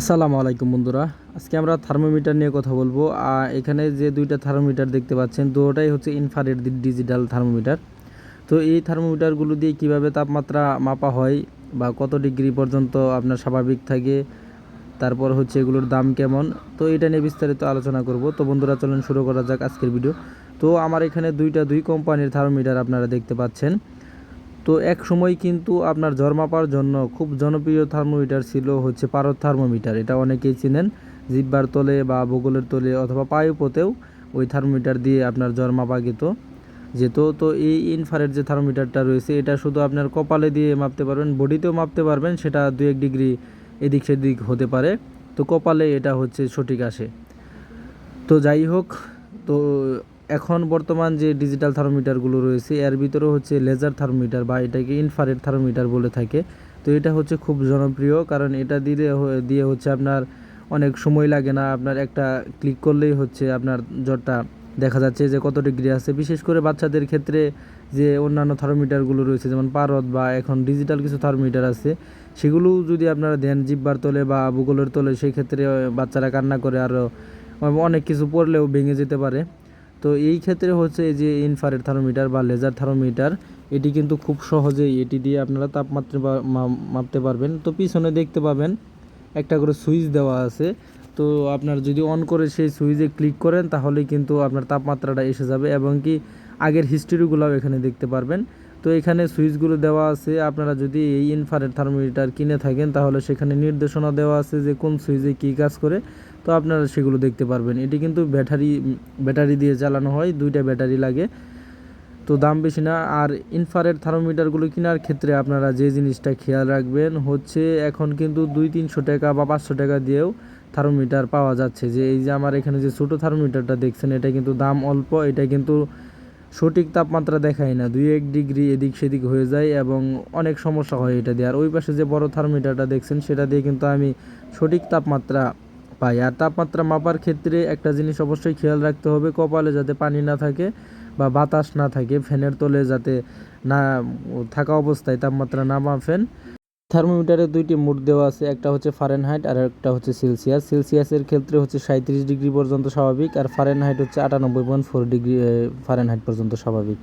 আসসালামু আলাইকুম বন্ধুরা। আজকে আমরা থার্মোমিটার নিয়ে কথা বলব। এখানে যে দুইটা থার্মোমিটার দেখতে পাচ্ছেন, দুটোটাই হচ্ছে ইনফ্রারেড ডিজিটাল থার্মোমিটার। তো এই থার্মোমিটারগুলো দিয়ে কীভাবে তাপমাত্রা মাপা হয় বা কত ডিগ্রি পর্যন্ত আপনার স্বাভাবিক থাকে, তারপর হচ্ছে এগুলোর দাম কেমন, তো এটা নিয়ে বিস্তারিত আলোচনা করব। তো বন্ধুরা, চলুন শুরু করা যাক আজকের ভিডিও। তো আমার এখানে দুইটা দুই কোম্পানির থার্মোমিটার আপনারা দেখতে পাচ্ছেন। তো এক সময় কিন্তু আপনার জ্বর মাপার জন্য খুব জনপ্রিয় থার্মোমিটার ছিল হচ্ছে পারদ থার্মোমিটার। এটা অনেকেই চিনেন। জিব্বার তলে বা বগলের তলে অথবা পায়ুপোতেও ওই থার্মোমিটার দিয়ে আপনার জ্বর মাপা যেত। যেত তো এই ইনফারেট যে থার্মোমিটারটা রয়েছে, এটা শুধু আপনার কপালে দিয়ে মাপতে পারবেন, বডিতেও মাপতে পারবেন, সেটা দু এক ডিগ্রি এদিক সেদিক হতে পারে। তো কপালে এটা হচ্ছে সঠিক আসে। তো যাই হোক, তো এখন বর্তমান যে ডিজিটাল থার্মোমিটারগুলো রয়েছে, এর ভিতরে হচ্ছে লেজার থার্মোমিটার বা এটাকে ইনফ্রারেড থার্মোমিটার বলে থাকে। তো এটা হচ্ছে খুব জনপ্রিয়, কারণ এটা দিয়ে দিয়ে হচ্ছে আপনার অনেক সময় লাগে না, আপনার একটা ক্লিক করলেই হচ্ছে আপনার জ্বরটা দেখা যাচ্ছে যে কত ডিগ্রি আছে। বিশেষ করে বাচ্চাদের ক্ষেত্রে যে অন্যান্য থার্মোমিটারগুলো রয়েছে, যেমন পারদ বা এখন ডিজিটাল কিছু থার্মোমিটার আছে, সেগুলো যদি আপনারা দেন জিব্বার তলে বা ভূগোলের তলে সেই ক্ষেত্রে বাচ্চারা কান্না করে আরও অনেক কিছু পড়লেও ভেঙে যেতে পারে। তো এই ক্ষেত্রে হচ্ছে যে ইনফ্রারেড থার্মোমিটার বা লেজার থার্মোমিটার এটি কিন্তু খুব সহজেই এটি দিয়ে আপনারা তাপমাত্রা মাপতে পারবেন। তো পিছনে দেখতে পাবেন একটা করে সুইচ দেওয়া আছে। তো আপনার যদি অন করে সেই সুইচে ক্লিক করেন তাহলে কিন্তু আপনার তাপমাত্রাটা এসে যাবে এবং কি আগের হিস্ট্রিগুলোও এখানে দেখতে পারবেন। তো এখানে সুইচগুলো দেওয়া আছে। আপনারা যদি এই ইনফ্রারেড থার্মোমিটার কিনে থাকেন, তাহলে সেখানে নির্দেশনা দেওয়া আছে যে কোন সুইচে কী কাজ করে। তো আপনারা সেগুলো দেখতে পারবেন। এটি কিন্তু ব্যাটারি ব্যাটারি দিয়ে চালানো হয়, দুইটা ব্যাটারি লাগে। তো দাম বেশি না। আর ইনফ্রারেড থার্মোমিটারগুলো কেনার ক্ষেত্রে আপনারা যে জিনিসটা খেয়াল রাখবেন হচ্ছে এখন কিন্তু দুই তিনশো টাকা বা পাঁচশো টাকা দিয়েও থার্মোমিটার পাওয়া যাচ্ছে। যে এই যে আমার এখানে যে ছোটো থার্মোমিটারটা দেখছেন, এটা কিন্তু দাম অল্প, এটা কিন্তু সঠিক তাপমাত্রা দেখায় না। দুই এক ডিগ্রি এদিক সেদিক হয়ে যায় এবং অনেক সমস্যা হয় এটা দিয়ে। আর ওই পাশে যে বড় থার্মোমিটারটা দেখছেন, সেটা দিয়ে কিন্তু আমি সঠিক তাপমাত্রা পাই আর তাপমাত্রা মাপার ক্ষেত্রে একটা জিনিস অবশ্যই খেয়াল রাখতে হবে, কপালে যাতে পানি না থাকে বা বাতাস না থাকে, ফ্যানের তলে যাতে না থাকা অবস্থায় তাপমাত্রা না মাপেন। থার্মোমিটারে দুইটি মোড দেওয়া আছে, একটা হচ্ছে ফারেনহাইট আর একটা হচ্ছে সেলসিয়াস সেলসিয়াসের ক্ষেত্রে হচ্ছে সাঁত্রিশ ডিগ্রি পর্যন্ত স্বাভাবিক আর ফারেনহাইট হচ্ছে আটানব্বই পয়েন্ট ফোর ডিগ্রি ফারেনহাইট পর্যন্ত স্বাভাবিক।